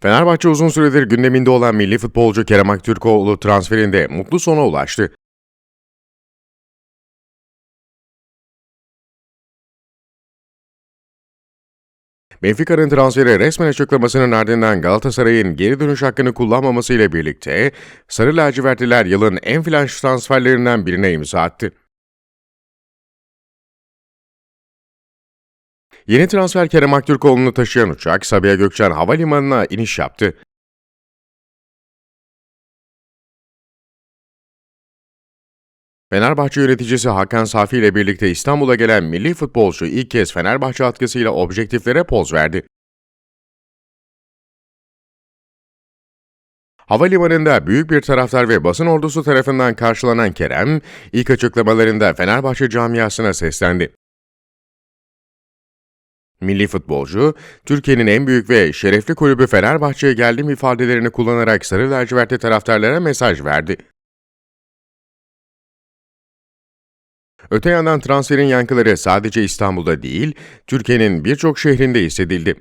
Fenerbahçe uzun süredir gündeminde olan milli futbolcu Kerem Aktürkoğlu transferinde mutlu sona ulaştı. Benfica'nın transferi resmen açıklamasının ardından Galatasaray'ın geri dönüş hakkını kullanmaması ile birlikte Sarı lacivertliler yılın en flash transferlerinden birine imza attı. Yeni transfer Kerem Aktürkoğlu'nu taşıyan uçak Sabiha Gökçen Havalimanı'na iniş yaptı. Fenerbahçe yöneticisi Hakan Safi ile birlikte İstanbul'a gelen milli futbolcu ilk kez Fenerbahçe atkısıyla objektiflere poz verdi. Havalimanında büyük bir taraftar ve basın ordusu tarafından karşılanan Kerem, ilk açıklamalarında Fenerbahçe camiasına seslendi. Milli futbolcu, Türkiye'nin en büyük ve şerefli kulübü Fenerbahçe'ye geldiğim ifadelerini kullanarak sarı lacivertli taraftarlara mesaj verdi. Öte yandan transferin yankıları sadece İstanbul'da değil, Türkiye'nin birçok şehrinde hissedildi.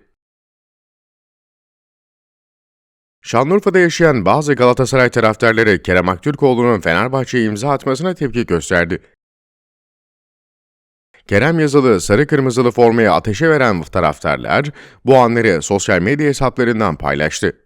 Şanlıurfa'da yaşayan bazı Galatasaray taraftarları Kerem Aktürkoğlu'nun Fenerbahçe'ye imza atmasına tepki gösterdi. Kerem yazılı sarı kırmızılı formaya ateşe veren taraftarlar bu anları sosyal medya hesaplarından paylaştı.